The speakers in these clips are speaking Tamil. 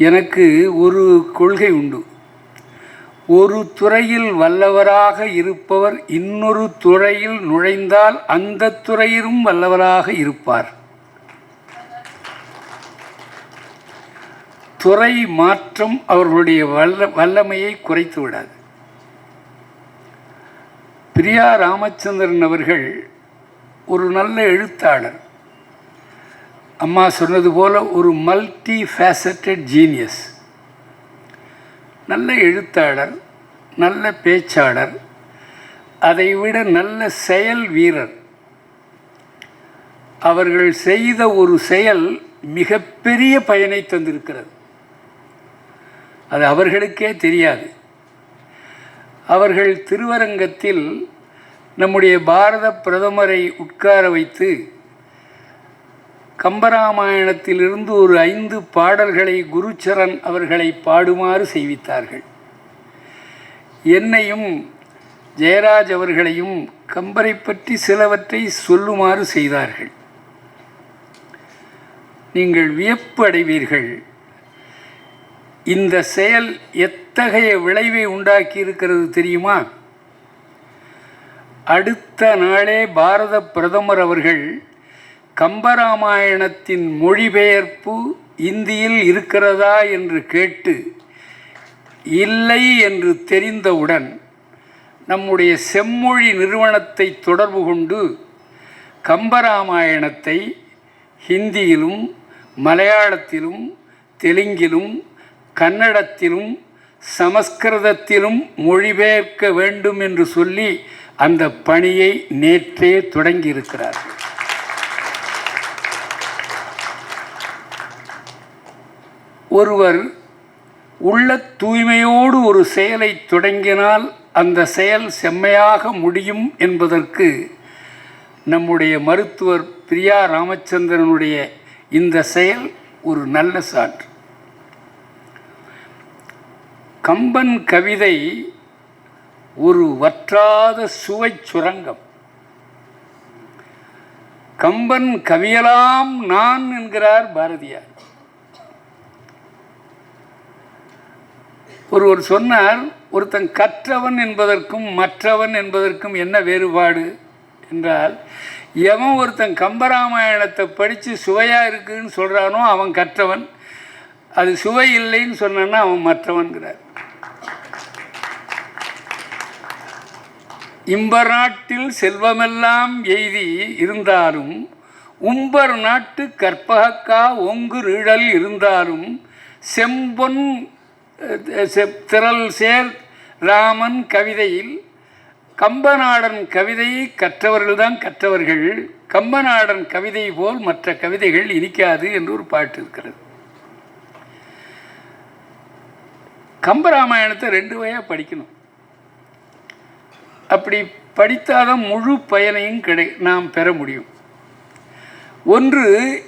எனக்கு ஒரு கொள்கை உண்டு. ஒரு துறையில் வல்லவராக இருப்பவர் இன்னொரு துறையில் நுழைந்தால் அந்த துறையிலும் வல்லவராக இருப்பார். துறை மாற்றம் அவர்களுடைய வல்ல வல்லமையை குறைத்து விடாது. பிரியா ராமச்சந்திரன் அவர்கள் ஒரு நல்ல எழுத்தாளர். அம்மா சொன்னது போல ஒரு மல்டி ஃபேசட்டட் ஜீனியஸ் நல்ல எழுத்தாளர் நல்ல பேச்சாளர் அதைவிட நல்ல செயல் வீரர். அவர்கள் செய்த ஒரு செயல் மிகப்பெரிய பயனை தந்திருக்கிறது. அது அவர்களுக்கே தெரியாது. அவர்கள் திருவரங்கத்தில் நம்முடைய பாரத பிரதமரை உட்கார வைத்து கம்பராமாயணத்திலிருந்து ஒரு ஐந்து பாடல்களை குருச்சரன் அவர்களை பாடுமாறு செய்வித்தார்கள். என்னையும் ஜெயராஜ் அவர்களையும் கம்பரை பற்றி சிலவற்றை சொல்லுமாறு செய்தார்கள். நீங்கள் வியப்பு அடைவீர்கள். இந்த செயல் எத்தகைய விளைவை உண்டாக்கி இருக்கிறது தெரியுமா? அடுத்த நாளே பாரத பிரதமர் அவர்கள் கம்பராமாயணத்தின் மொழிபெயர்ப்பு இந்தியில் இருக்கிறதா என்று கேட்டு இல்லை என்று தெரிந்தவுடன் நம்முடைய செம்மொழி நிறுவனத்தை தொடர்பு கொண்டு கம்பராமாயணத்தை ஹிந்தியிலும் மலையாளத்திலும் தெலுங்கிலும் கன்னடத்திலும் சமஸ்கிருதத்திலும் மொழிபெயர்க்க வேண்டும் என்று சொல்லி அந்த பணியை நேற்றே தொடங்கியிருக்கிறார்கள். ஒருவர் உள்ள தூய்மையோடு ஒரு செயலை தொடங்கினால் அந்த செயல் செம்மையாக முடியும் என்பதற்கு நம்முடைய மருத்துவர் பிரியா ராமச்சந்திரனுடைய இந்த செயல் ஒரு நல்ல சான்று. கம்பன் கவிதை ஒரு வற்றாத சுவை சுரங்கம். கம்பன் கவியலாம் நான் என்கிறார் பாரதியார். ஒருவர் சொன்னார் ஒருத்தன் கற்றவன் என்பதற்கும் மற்றவன் என்பதற்கும் என்ன வேறுபாடு? என்றால் எவன் ஒருத்தன் கம்பராமாயணத்தை படித்து சுவையாக இருக்குன்னு சொல்கிறானோ அவன் கற்றவன். அது சுவை இல்லைன்னு சொன்னான்னா அவன் மற்றவன்கிறார். இம்பர் நாட்டில் செல்வமெல்லாம் எய்தி இருந்தாலும் உம்பர் நாட்டு கற்பகக்கா ஒங்கு இழல் இருந்தாலும் செம்பொன் திரள் சேர் ராமன் கவிதையில் கம்பநாடன் கவிதையை கற்றவர்கள்தான் கற்றவர்கள் கம்பநாடன் கவிதை போல் மற்ற கவிதைகள் இனிக்காது என்று ஒரு பாட்டு இருக்கிறது. கம்பராமாயணத்தை ரெண்டு வகையாக படிக்கணும். அப்படி படித்தாதான் முழு பயனையும் கிடை நாம் பெற முடியும். ஒன்று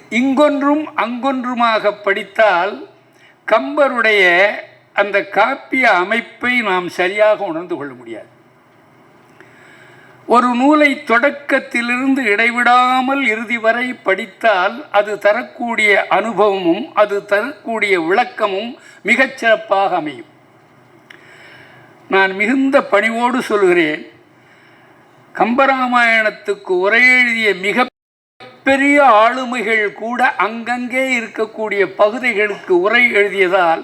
இங்கொன்றும் அங்கொன்றுமாக படித்தால் கம்பருடைய அந்த காப்பிய அமைப்பை நாம் சரியாக உணர்ந்து கொள்ள முடியாது. ஒரு நூலை தொடக்கத்திலிருந்து இடைவிடாமல் இறுதி வரை படித்தால் அது தரக்கூடிய அனுபவமும் அது தரக்கூடிய விளக்கமும் மிகச்சிறப்பாக அமையும். நான் மிகுந்த பணிவோடு சொல்கிறேன் கம்பராமாயணத்துக்கு உரை எழுதிய மிக பெரிய ஆளுமைகள் கூட அங்கங்கே இருக்கக்கூடிய பகுதிகளுக்கு உரை எழுதியதால்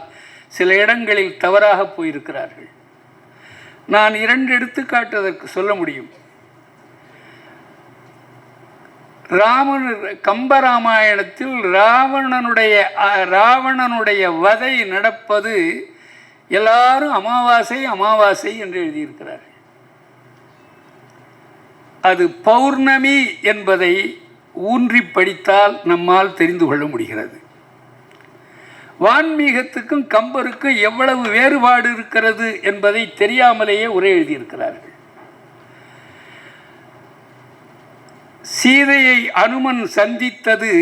சில இடங்களில் தவறாக போயிருக்கிறார்கள். நான் இரண்டு எடுத்துக்காட்டு அதற்கு சொல்ல முடியும். ராமன் கம்பராமாயணத்தில் ராவணனுடைய ராவணனுடைய வதை நடப்பது எல்லாரும் அமாவாசை அமாவாசை என்று எழுதியிருக்கிறார்கள். அது பௌர்ணமி என்பதை ஊன்றி படித்தால் நம்மால் தெரிந்து கொள்ள முடிகிறது. வான்மீகத்துக்கும் கம்பருக்கும் எவ்வளவு வேறுபாடு இருக்கிறது என்பதை தெரியாமலேயே உரை எழுதியிருக்கிறார்கள். சீதையை அனுமன் சந்தித்தது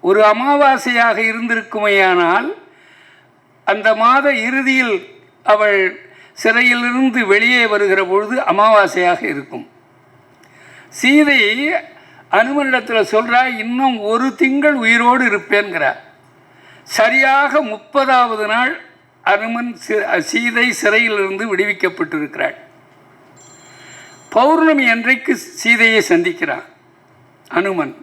ஒரு அமாவாசையாக இருந்திருக்குமையானால் அந்த மாத இறுதியில் அவள் சிறையிலிருந்து வெளியே வருகிற பொழுது அமாவாசையாக இருக்கும். சீதை அனுமனிடத்தில் சொல்கிறா இன்னும் ஒரு திங்கள் உயிரோடு இருப்பேன்கிறார். சரியாக முப்பதாவது நாள் அனுமன் சீதை சிறையிலிருந்து விடுவிக்கப்பட்டிருக்கிறாள். பௌர்ணமி அன்றைக்கு சீதையை சந்திக்கிறான் அனுமன்.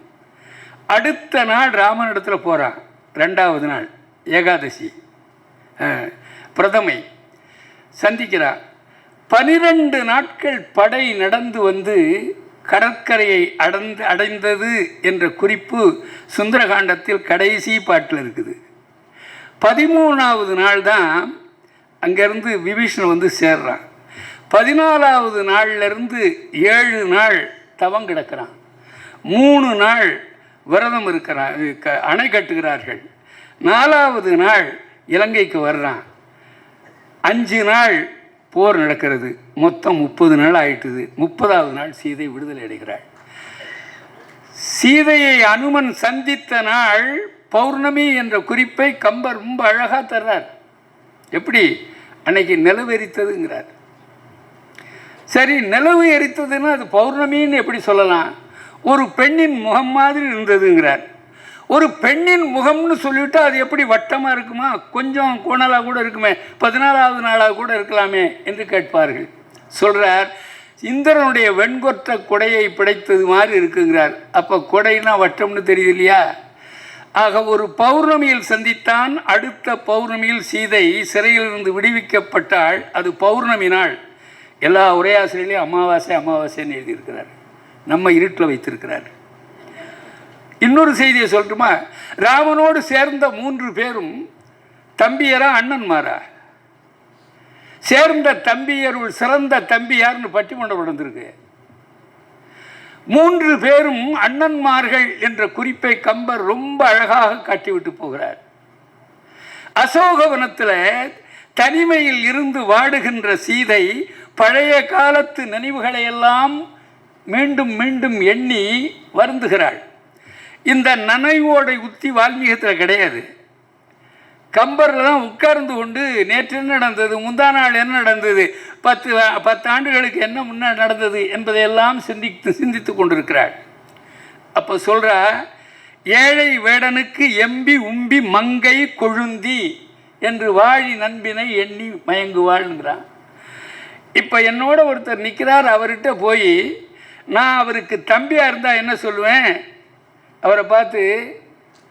அடுத்த நாள் ராமனிடத்தில் போகிறான் ரெண்டாவது நாள் ஏகாதசி. பிரதமை சந்திக்கிறான் பனிரெண்டு நாட்கள் படை நடந்து வந்து கடற்கரையை அடைந்து அடைந்தது என்ற குறிப்பு சுந்தரகாண்டத்தில் கடைசி பாட்டில் இருக்குது. பதிமூணாவது நாள் தான் அங்கேருந்து விபீஷணன் வந்து சேர்றான். பதினாலாவது நாள்லேருந்து ஏழு நாள் தவம் கிடக்கிறான். மூணு நாள் விரதம் இருக்கிறான் க- அணை கட்டுகிறார்கள். நாலாவது நாள் இலங்கைக்கு வர்றான். அஞ்சு நாள் போர் நடக்கிறது. மொத்தம் முப்பது நாள் ஆயிட்டுது. முப்பதாவது நாள் சீதை விடுதலை அடைகிறாள். சீதையை அனுமன் சந்தித்த நாள் பௌர்ணமி என்ற குறிப்பை கம்பர் ரொம்ப அழகாக தர்றார். எப்படி? அன்னைக்கு நிலவு எரித்ததுங்கிறார். சரி நிலவு எரித்ததுன்னா அது பௌர்ணமின்னு எப்படி சொல்லலாம்? ஒரு பெண்ணின் முகம் மாதிரி இருந்ததுங்கிறார். ஒரு பெண்ணின் முகம்னு சொல்லிவிட்டு அது எப்படி வட்டமாக இருக்குமா? கொஞ்சம் கோணலாக கூட இருக்குமே. பதினாலாவது நாளாக கூட இருக்கலாமே என்று கேட்பார்கள். சொல்கிறார் இந்திரனுடைய வெண்கொற்ற கொடையை பிடைத்தது மாதிரி இருக்குங்கிறார். அப்போ கொடைனா வட்டம்னு தெரியுது இல்லையா? ஆக ஒரு பௌர்ணமியில் சந்தித்தான் அடுத்த பௌர்ணமியில் சீதை சிறையிலிருந்து விடுவிக்கப்பட்டால் அது பௌர்ணமி நாள். எல்லா உரையாசிரியர்களையும் அமாவாசை அமாவாசைன்னு எழுதியிருக்கிறார். நம்ம இருட்டில் வைத்திருக்கிறார். இன்னொரு செய்தியை சொல்லட்டுமா? ராமனோடு சேர்ந்த மூன்று பேரும் தம்பியரா அண்ணன்மாரா? சேர்ந்த தம்பியருள் சிறந்த தம்பி யாருன்னு பட்டிமன்றம் நடந்திருக்கு. மூன்று பேரும் அண்ணன்மார்கள் என்ற குறிப்பை கம்பர் ரொம்ப அழகாக காட்டிவிட்டு போகிறார். அசோகவனத்தில் தனிமையில் இருந்து வாடுகின்ற சீதை பழைய காலத்து நினைவுகளை எல்லாம் மீண்டும் மீண்டும் எண்ணி வருந்துகிறாள். இந்த நனைவோடை உத்தி வால்மீகத்தில் கிடையாது. கம்பரில் தான் உட்கார்ந்து கொண்டு நேற்று என்ன நடந்தது? முந்தா நாள் என்ன நடந்தது? பத்து பத்து ஆண்டுகளுக்கு என்ன முன்ன நடந்தது என்பதையெல்லாம் சிந்தித்து சிந்தித்து கொண்டிருக்கிறாள் அப்போ சொல்கிறா ஏழை வேடனுக்கு எம்பி உம்பி மங்கை கொழுந்தி என்று வாழி நண்பினை எண்ணி மயங்குவாள்ங்கிறான். இப்போ என்னோட ஒருத்தர் நிற்கிறார் அவர்கிட்ட போய் நான் அவருக்கு தம்பியாக இருந்தால் என்ன சொல்லுவேன்? அவரை பார்த்து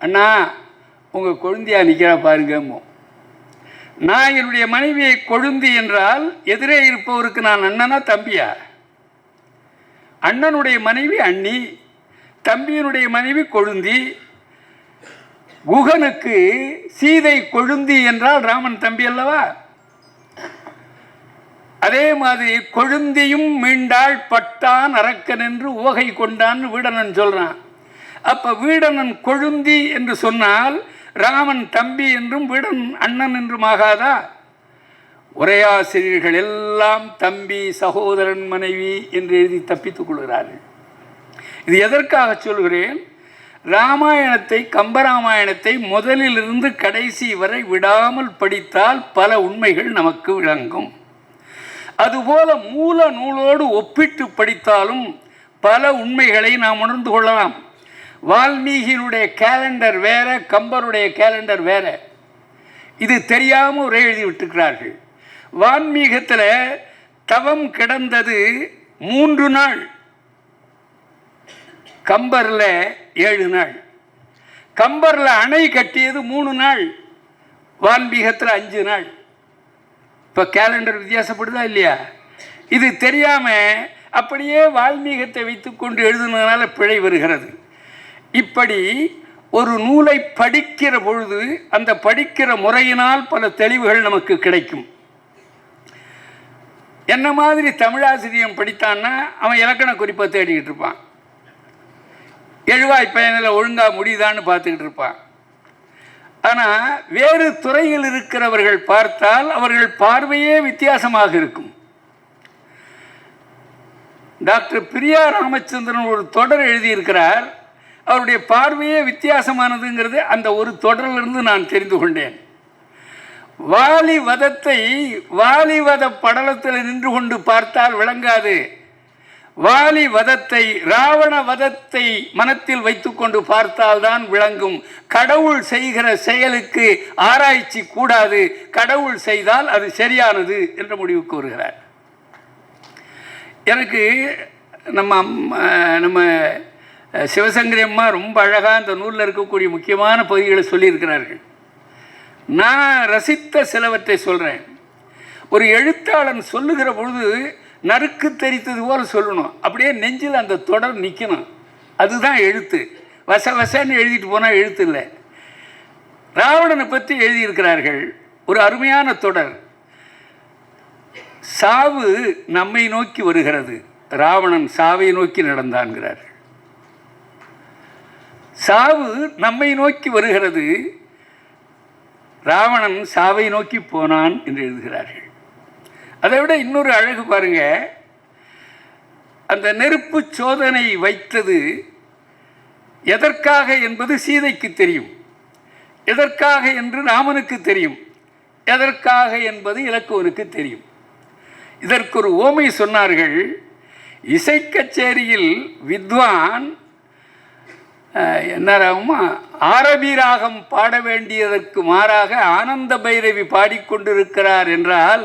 அண்ணா உங்கள் கொழுந்தியா நிற்கிறா பாருங்கம்மோ. நான் என்னுடைய மனைவியை கொழுந்தி என்றால் எதிரே இருப்பவருக்கு நான் அண்ணனா தம்பியா? அண்ணனுடைய மனைவி அண்ணி தம்பியினுடைய மனைவி கொழுந்தி குகனுக்கு சீதை கொழுந்தி என்றால் ராமன் தம்பி அல்லவா? அதே மாதிரி கொழுந்தியும் மீண்டாள் பட்டான் அரக்கன் என்று உவகை கொண்டான்னு வீடனன் சொல்கிறான் அப்போ வீடனன் கொழுந்தி என்று சொன்னால் ராமன் தம்பி என்றும் வீடன் அண்ணன் என்றும் ஆகாதா? உரையாசிரியர்கள் எல்லாம் தம்பி சகோதரன் மனைவி என்று எழுதி தப்பித்துக் கொள்கிறார்கள். இது எதற்காக சொல்கிறேன்? ராமாயணத்தை கம்பராமாயணத்தை முதலிலிருந்து கடைசி வரை விடாமல் படித்தால் பல உண்மைகள் நமக்கு விளங்கும். அதுபோல மூல நூலோடு ஒப்பிட்டு படித்தாலும் பல உண்மைகளை நாம் உணர்ந்து கொள்ளலாம். வால்மீகியினுடைய கேலண்டர் வேற கம்பருடைய கேலண்டர் வேற. இது தெரியாமல் ஒரே எழுதி விட்டுக்கிறார்கள் வான்மீகத்தில் தவம் கிடந்தது மூன்று நாள். கம்பரில் ஏழு நாள். கம்பரில் அணை கட்டியது மூணு நாள். வான்மீகத்தில் அஞ்சு நாள். இப்போ கேலண்டர் வித்தியாசப்படுதா இல்லையா? இது தெரியாமல் அப்படியே வால்மீகத்தை வைத்துக்கொண்டு எழுதுனதுனால பிழை வருகிறது. இப்படி ஒரு நூலை படிக்கிற பொழுது அந்த படிக்கிற முறையினால் பல தெளிவுகள் நமக்கு கிடைக்கும். என்ன மாதிரி தமிழாசிரியம் படித்தான்னா அவன் இலக்கண குறிப்பை தேடிக்கிட்டு இருப்பான். எழுவாய் பயனில் ஒழுங்காக முடியுதான்னு பார்த்துக்கிட்டு இருப்பான். ஆனால் வேறு துறையில் இருக்கிறவர்கள் பார்த்தால் அவர்கள் பார்வையே வித்தியாசமாக இருக்கும். டாக்டர் பிரியா ராமச்சந்திரன் ஒரு தொடர் எழுதியிருக்கிறார். அவருடைய பார்வையே வித்தியாசமானதுங்கிறது அந்த ஒரு தொடரிலிருந்து நான் தெரிந்து கொண்டேன். வாலிவதத்தை வாலிவத படலத்தில் நின்று கொண்டு பார்த்தால் விளங்காது. வாலி வதத்தை ராவண வதத்தை மனத்தில் வைத்துக்கொண்டு பார்த்தால்தான் விளங்கும். கடவுள் செய்கிற செயலுக்கு ஆராய்ச்சி கூடாது. கடவுள் செய்தால் அது சரியானது என்ற முடிவுக்கு வருகிறார் எனக்கு நம்ம அம்மா நம்ம சிவசங்கரி அம்மா ரொம்ப அழகாக அந்த நூலில் இருக்கக்கூடிய முக்கியமான பகுதிகளை சொல்லியிருக்கிறார்கள். நான் ரசித்த சிலவற்றை சொல்கிறேன் ஒரு எழுத்தாளன் சொல்லுகிற பொழுது நறுக்கு தெரித்தது போல் சொல்லணும். அப்படியே நெஞ்சில் அந்த தொடர் நிற்கணும் அதுதான் எழுத்து. வச வசன்னு எழுதிட்டு போனால் எழுத்து இல்லை. ராவணனை பற்றி எழுதியிருக்கிறார்கள். ஒரு அருமையான தொடர். சாவு நம்மை நோக்கி வருகிறது. ராவணன் சாவை நோக்கி நடந்தான்கிறார். சாவு நம்மை நோக்கி வருகிறது. ராவணன் சாவை நோக்கி போனான் என்று எழுதுகிறார்கள். அதை விட இன்னொரு அழகு பாருங்க. அந்த நெருப்பு சோதனை வைத்தது எதற்காக என்பது சீதைக்கு தெரியும். எதற்காக என்று ராமனுக்கு தெரியும். எதற்காக என்பது இலக்குவனுக்கு தெரியும். இதற்கு ஒரு ஓமை சொன்னார்கள். இசைக்கச்சேரியில் வித்வான் அஹ், என்ன ராகம் பாட வேண்டியதற்கு மாறாக ஆனந்த பைரவி பாடிக்கொண்டிருக்கிறார் என்றால்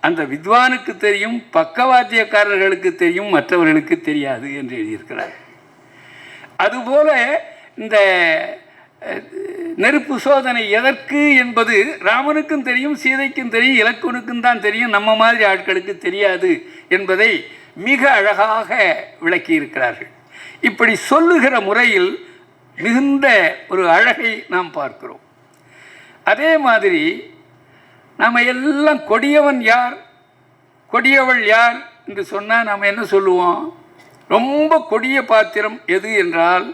அந்த வித்வானுக்கு தெரியும் பக்கவாத்தியக்காரர்களுக்கு தெரியும் மற்றவர்களுக்கு தெரியாது என்று எழுதியிருக்கிறார். அதுபோல இந்த நெருப்பு சோதனை எதற்கு என்பது ராமனுக்கும் தெரியும் சீதைக்கும் தெரியும் இலக்குனுக்கும் தான் தெரியும் நம்ம மாதிரி ஆட்களுக்கு தெரியாது என்பதை மிக அழகாக விளக்கியிருக்கிறார்கள். இப்படி சொல்லுகிற முறையில் மிகுந்த ஒரு அழகை நாம் பார்க்கிறோம். அதே மாதிரி நாம் எல்லாம் கொடியவன் யார்? கொடியவள் யார் என்று சொன்னால் நாம் என்ன சொல்லுவோம்? ரொம்ப கொடிய பாத்திரம் எது என்றால்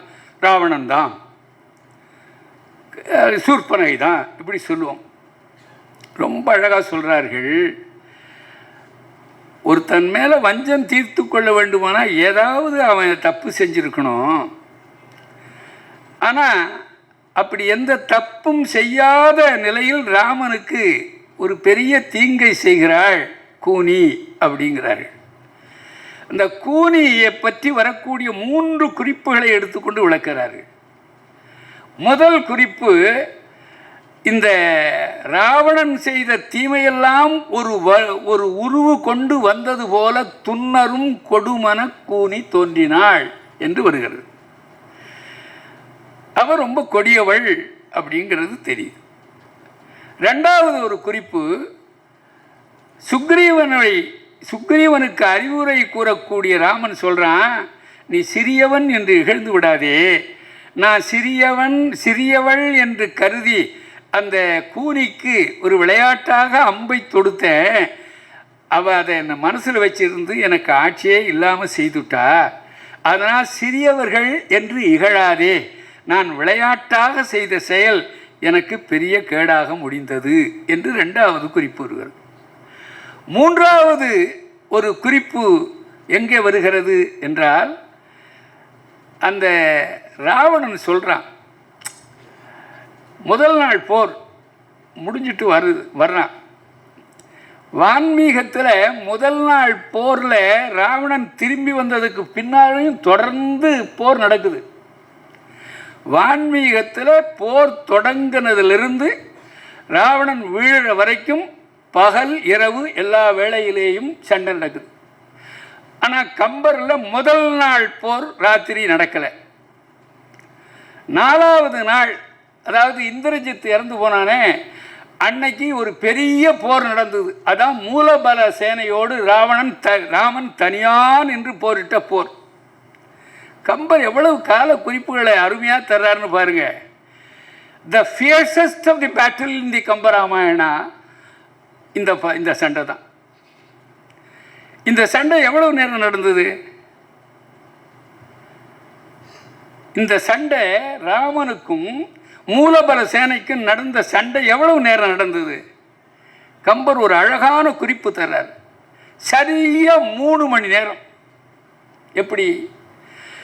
ராவணன் தான். சூர்பனை தான் இப்படி சொல்லுவோம். ரொம்ப அழகாக சொல்கிறார்கள் ஒருத்தன் மேலே வஞ்சம் தீர்த்து கொள்ள வேண்டுமானால் ஏதாவது அவன் தப்பு செஞ்சுருக்கணும். ஆனால் அப்படி எந்த தப்பும் செய்யாத நிலையில் ராமனுக்கு ஒரு பெரிய தீங்கை செய்கிறாள் கூனி அப்படிங்கிறார்கள் அந்த கூனியை பற்றி வரக்கூடிய மூன்று குறிப்புகளை எடுத்துக்கொண்டு விளக்கிறார்கள் முதல் குறிப்பு இந்த ராவணன் செய்த தீமையெல்லாம் ஒரு வ ஒரு உருவு கொண்டு வந்தது போல துன்னரும் கொடுமன கூனி தோன்றினாள் என்று வருகிறது. அவ ரொம்ப கொடியவள் அப்படிங்கிறது தெரியுது. ரெண்டாவது ஒரு குறிப்பு சுக்ரீவனை சுக்ரீவனுக்கு அறிவுரை கூறக்கூடிய ராமன் சொல்கிறான் நீ சிறியவன் என்று இகழ்ந்து விடாதே. நான் சிறியவன் சிறியவள் என்று கருதி அந்த கூனிக்கு ஒரு விளையாட்டாக அம்பை தொடுத்தேன். அவள் அதை என்னை மனசில் வச்சிருந்து எனக்கு ஆட்சியே இல்லாமல் செய்துட்டா. அதனால் சிறியவர்கள் என்று இகழாதே. நான் விளையாட்டாக செய்த செயல் எனக்கு பெரிய கேடாக முடிந்தது என்று ரெண்டாவது குறிப்பு வருகிறது. மூன்றாவது ஒரு குறிப்பு எங்கே வருகிறது என்றால் அந்த ராவணன் சொல்கிறான் முதல் நாள் போர் முடிஞ்சிட்டு வருது வர்றான் வான்மீகத்தில் முதல் நாள் போரில் ராவணன் திரும்பி வந்ததுக்கு பின்னாலையும் தொடர்ந்து போர் நடக்குது. வான்மீகத்தில் போர் தொடங்கினதிலிருந்து ராவணன் வீழ வரைக்கும் பகல் இரவு எல்லா வேளையிலேயும் சண்டை நடக்குது. ஆனால் கம்பரில் முதல் நாள் போர் ராத்திரி நடக்கலை. நாலாவது நாள் அதாவது இந்திரஜித் இறந்து போனானே அன்னைக்கு ஒரு பெரிய போர் நடந்தது. அதான் மூலபல சேனையோடு ராவணன் த ராமன் தனியான் என்று போரிட்ட போர். கம்பர் எவ்வளவு கால குறிப்புகளை அருமையாக தர்றாருன்னு பாருங்க. த ஃபியர்சஸ்ட் ஆஃப் தி பேட்டில் இன் தி கம்பராமாயணா இந்த இந்த சண்டை தான். இந்த சண்டை எவ்வளவு நேரம் நடந்தது? இந்த சண்டை ராமனுக்கும் மூலபல சேனைக்கும் நடந்த சண்டை எவ்வளவு நேரம் நடந்தது? கம்பர் ஒரு அழகான குறிப்பு தர்றார். சரியாக மூணு மணி நேரம். எப்படி?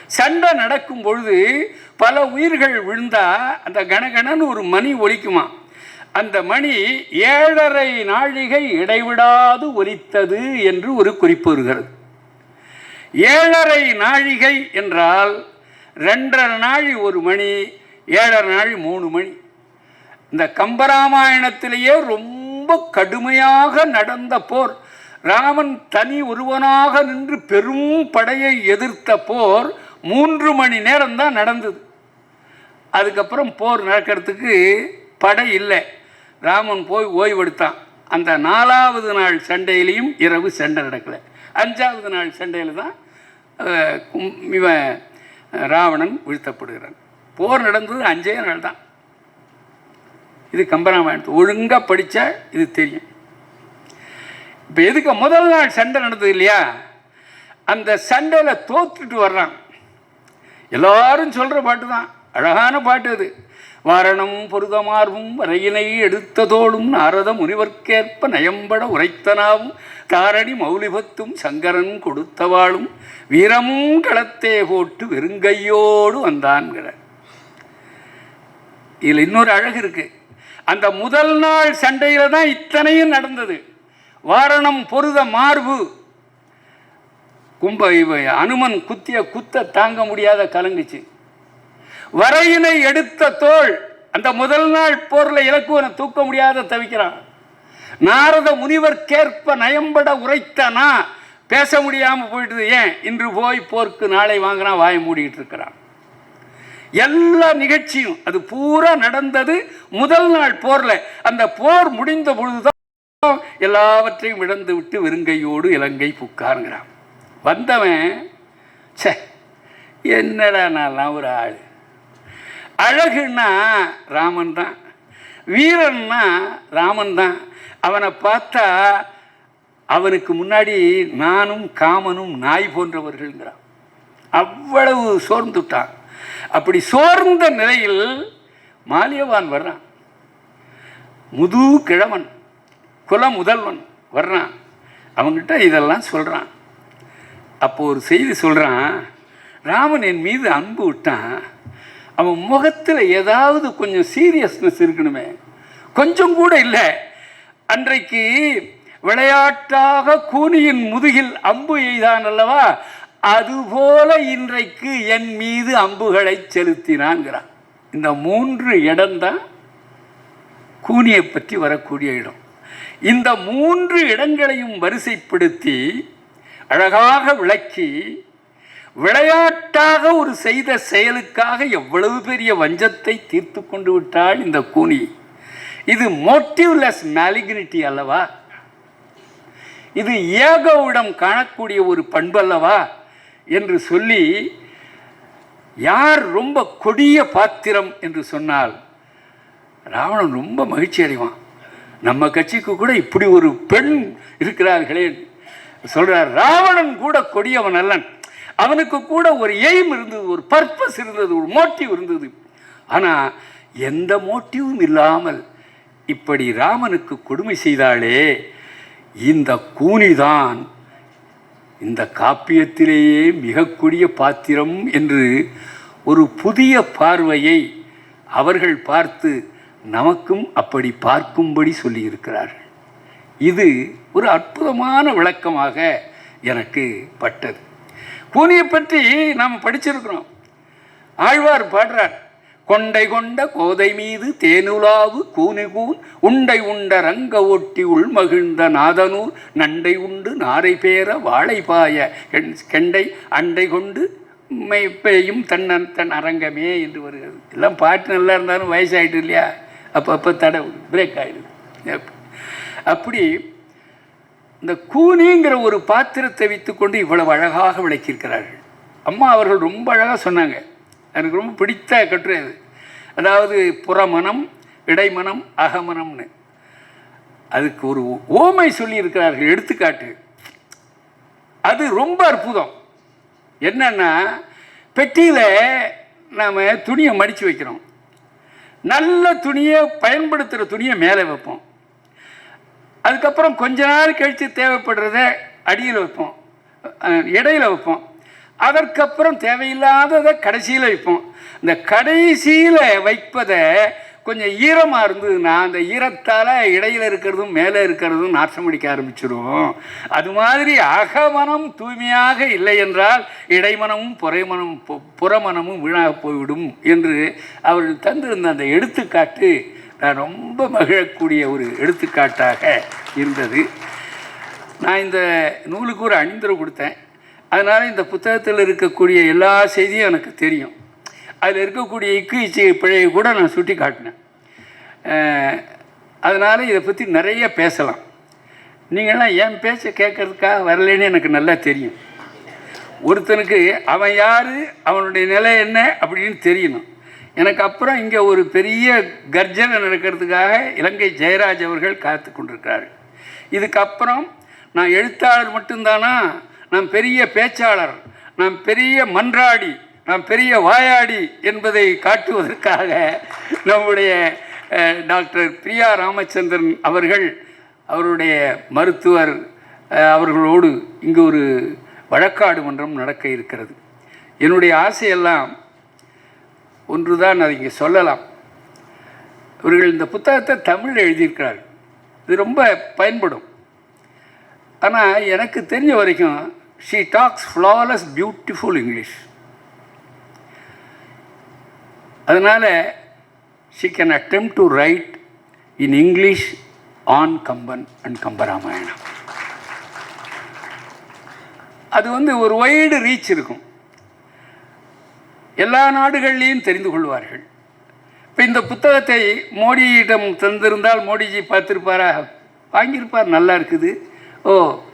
சண்டை நடக்கும் பொழுது பல உயிர்கள் விழுந்தா அந்த கணகணன்னு ஒரு மணி ஒலிக்குமா? அந்த மணி ஏழரை நாழிகை இடைவிடாது ஒலித்தது என்று ஒரு குறிப்பு வருகிறது. ஏழரை நாழிகை என்றால் ரெண்டரை நாழி ஒரு மணி ஏழரை நாள் மூணு மணி. இந்த கம்பராமாயணத்திலேயே ரொம்ப கடுமையாக நடந்த போர். ராமன் தனி ஒருவனாக நின்று பெரும் படையை எதிர்த்த போர் மூன்று மணி நேரம் தான் நடந்தது. அதுக்கப்புறம் போர் நடக்கிறதுக்கு படை இல்லை. ராமன் போய் ஓய்வெடுத்தான். அந்த நாலாவது நாள் சண்டையிலையும் இரவு சண்டை நடக்கலை. அஞ்சாவது நாள் சண்டையில் தான் கும்- இவன் ராவணன் வீழ்த்தப்படுகிறான். போர் நடந்தது அஞ்சே நாள் தான். இது கம்பராமாயணத்தை ஒழுங்காக படித்தா இது தெரியும். இப்போ எதுக்கு முதல் நாள் சண்டை நடந்தது இல்லையா? அந்த சண்டையில் தோத்துட்டு வர்றான். எல்லாரும் சொல்கிற பாட்டு தான் அழகான பாட்டு அது. வாரணம் பொருதமார்வும் வரையினை எடுத்ததோடும் நாரத முனிவர்க்கேற்ப நயம்பட உரைத்தனாவும் தாரணி மௌலிபத்தும் சங்கரன் கொடுத்தவாளும் வீரமும் களத்தே போட்டு வெறுங்கையோடு வந்தான்கிற இதில் இன்னொரு அழகு இருக்குது அந்த முதல் நாள் சண்டையில் தான் இத்தனையும் நடந்தது. வாரணம் பொருத மார்பு. கும்ப இவ அனுமன் குத்திய குத்த தாங்க முடியாத கலங்குச்சு. வரையினை எடுத்த தோள் அந்த முதல் நாள் போரில் இலக்குவனை தூக்க முடியாத தவிக்கிறான். நாரத முனிவர்க்கேற்ப நயம்பட உரைத்தனா பேச முடியாமல் போயிட்டுது ஏன்? இன்று போய் போர்க்கு நாளை வாங்குறான் வாயை மூடிக்கிட்டு இருக்கிறான். எல்லா நிகழ்ச்சியும் அது பூரா நடந்தது முதல் நாள் போரில். அந்த போர் முடிந்த பொழுதுதான் எல்லாவற்றையும் இழந்து விட்டு வெறுங்கையோடு இலங்கை புக்காருங்கிறான். வந்தவன் ச்சே என்னடா நான்லாம் ஒரு ஆள்? அழகுன்னா ராமன் தான். வீரன்னா ராமன் தான். அவனை பார்த்தா அவனுக்கு முன்னாடி நானும் காமனும் நாய் போன்றவர்கள்ங்கிறான். அவ்வளவு சோர்ந்துட்டான். அப்படி சோர்ந்த நிலையில் மாலியவான் வர்றான். முது கிழவன் குல முதல்வன் வர்றான். அவன்கிட்ட இதெல்லாம் சொல்கிறான் அப்போ ஒரு செய்தி சொல்கிறான் ராமன் என் மீது அன்பு விட்டான். அவன் முகத்தில் ஏதாவது கொஞ்சம் சீரியஸ்னஸ் இருக்கணுமே. கொஞ்சம் கூட இல்லை. அன்றைக்கு விளையாட்டாக கூனியின் முதுகில் அம்பு எய்தான் அல்லவா? அதுபோல இன்றைக்கு என் மீது அம்புகளை செலுத்தினான்கிறான். இந்த மூன்று இடம்தான் கூனியை பற்றி வரக்கூடிய இடம். இந்த மூன்று இடங்களையும் வரிசைப்படுத்தி அழகாக விளக்கி விளையாட்டாக ஒரு செய்த செயலுக்காக எவ்வளவு பெரிய வஞ்சத்தை தீர்த்து கொண்டு விட்டாள் இந்த கூனி. இது மோட்டிவ்லெஸ் மேலிகினிட்டி அல்லவா? இது ஏகவுடம் காணக்கூடிய ஒரு பண்பல்லவா என்று சொல்லி யார் ரொம்ப கொடிய பாத்திரம்? என்று சொன்னால் ராவணன் ரொம்ப மகிழ்ச்சி அடைவான். நம்ம கட்சிக்கு கூட இப்படி ஒரு பெண் இருக்கிறார்களே. சொல்கிறார் ராவணன் கூட கொடியவன் அல்லன். அவனுக்கு கூட ஒரு எய்ம் இருந்தது ஒரு பர்பஸ் இருந்தது ஒரு மோட்டிவ் இருந்தது. ஆனால் எந்த மோட்டிவும் இல்லாமல் இப்படி ராமனுக்கு கொடுமை செய்தாலே இந்த கூனிதான் இந்த காப்பியத்திலேயே மிகக்கூடிய பாத்திரம் என்று ஒரு புதிய பார்வையை அவர்கள் பார்த்து நமக்கும் அப்படி பார்க்கும்படி சொல்லியிருக்கிறார்கள். இது ஒரு அற்புதமான விளக்கமாக எனக்கு பட்டது. கூனியை பற்றி நாம் படிச்சிருக்கிறோம். ஆழ்வார் பாடுறார் கொண்டை கொண்ட கோதை மீது தேனுலாவு கூனிகூன் உண்டை உண்ட ரங்க ஒட்டி உள்மகிழ்ந்த நாதனூர் நண்டை உண்டு நாரை பேர வாழைப்பாய கெண்டை அண்டை கொண்டு மெய்ப்பையும் தன்னன் தன் அரங்கமே என்று வருகிறது. எல்லாம் பாட்டு நல்லா இருந்தாலும் வயசாயிட்டு இல்லையா? அப்போ அப்போ தடை பிரேக் ஆகிடுது அப்படி இந்த கூனிங்கிற ஒரு பாத்திரத்தை வைத்துக்கொண்டு இவ்வளவு அழகாக விளக்கியிருக்கிறார்கள். அம்மா அவர்கள் ரொம்ப அழகாக சொன்னாங்க எனக்கு ரொம்ப பிடித்த கட்டுரை அது. அதாவது புறமனம் இடைமனம் அகமனம்னு அதுக்கு ஒரு ஓமை சொல்லியிருக்கிறார்கள் எடுத்துக்காட்டு. அது ரொம்ப அற்புதம். என்னன்னா பெட்டியில் நாம் துணியை மடித்து வைக்கிறோம். நல்ல துணியை பயன்படுத்துகிற துணியை மேலே வைப்போம். அதுக்கப்புறம் கொஞ்ச நாள் கழித்து தேவைப்படுறத அடியில் வைப்போம். இடையில் வைப்போம். அதற்கப்புறம் தேவையில்லாததை கடைசியில் வைப்போம். இந்த கடைசியில் வைப்பதை கொஞ்சம் ஈரமாக இருந்ததுன்னா அந்த ஈரத்தால் இடையில் இருக்கிறதும் மேலே இருக்கிறதும் நாசம் அடிக்க ஆரம்பிச்சிடும் அது மாதிரி அகமனம் தூய்மையாக இல்லை என்றால் இடைமனமும் புறைமனம் புறமனமும் வீணாக போய்விடும் என்று அவர்கள் தந்திருந்த அந்த எடுத்துக்காட்டு நான் ரொம்ப மகிழக்கூடிய ஒரு எடுத்துக்காட்டாக இருந்தது. நான் இந்த நூலுக்கு ஒரு அணிந்துரை கொடுத்தேன். அதனால் இந்த புத்தகத்தில் இருக்கக்கூடிய எல்லா செய்தியும் எனக்கு தெரியும். அதில் இருக்கக்கூடிய இக்கு இச்சை பிழையை கூட நான் சுட்டி காட்டினேன். அதனால் இதை பற்றி நிறைய பேசலாம். நீங்கள்லாம் என் பேச்சை கேட்கறதுக்காக வரலைன்னு எனக்கு நல்லா தெரியும். ஒருத்தனுக்கு அவன் யார் அவனுடைய நிலை என்ன அப்படின்னு தெரியணும். எனக்கு அப்புறம் இங்கே ஒரு பெரிய கர்ஜனை நடக்கிறதுக்காக இலங்கை ஜெயராஜ் அவர்கள் காத்து கொண்டிருக்கிறார்கள். இதுக்கப்புறம் நான் எழுத்தாளர் மட்டும்தானா? நான் பெரிய பேச்சாளர் நான் பெரிய மன்றாடி நான் பெரிய வாயாடி என்பதை காட்டுவதற்காக நம்முடைய டாக்டர் பிரியா ராமச்சந்திரன் அவர்கள் அவருடைய மருத்துவர் அவர்களோடு இங்கு ஒரு வழக்காடு மன்றம் நடக்க இருக்கிறது. என்னுடைய ஆசையெல்லாம் ஒன்று தான் அதை இங்கே சொல்லலாம். இவர்கள் இந்த புத்தகத்தை தமிழ் எழுதியிருக்கிறார்கள். இது ரொம்ப பயன்படும். ஆனால் எனக்கு தெரிஞ்ச வரைக்கும் she talks flawless beautiful English அதனால் she can attempt to write in English on Kamban and Kambaramayanam அது வந்து ஒரு வைடு ரீச் இருக்கும். எல்லா நாடுகள்லேயும் தெரிந்து கொள்வார்கள். இப்போ இந்த புத்தகத்தை மோடியிடம் தந்திருந்தால் மோடிஜி பார்த்துருப்பாரா? வாங்கியிருப்பார் நல்லா இருக்குது. ஓ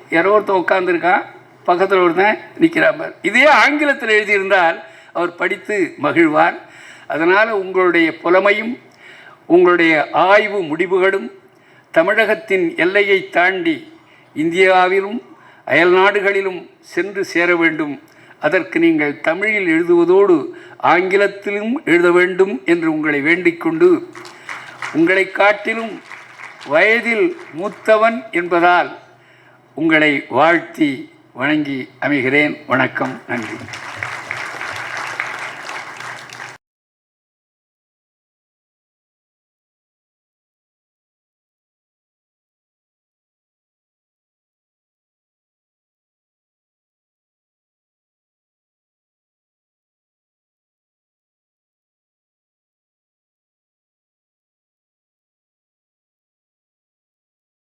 யாரோ ஒருத்தன் உட்காந்துருக்கான் பக்கத்தில் ஒருத்தன் நிற்கிறான் இதே ஆங்கிலத்தில் எழுதியிருந்தால் அவர் படித்து மகிழ்வார். அதனால் உங்களுடைய புலமையும் உங்களுடைய ஆய்வு முடிவுகளும் தமிழகத்தின் எல்லையை தாண்டி இந்தியாவிலும் அயல் நாடுகளிலும் சென்று சேர வேண்டும். அதற்கு நீங்கள் தமிழில் எழுதுவதோடு ஆங்கிலத்திலும் எழுத வேண்டும் என்று உங்களை வேண்டிக்கொண்டு உங்களை காட்டிலும் வயதில் மூத்தவன் என்பதால் உங்களை வாழ்த்தி வணங்கி அமைகிறேன். வணக்கம். நன்றி.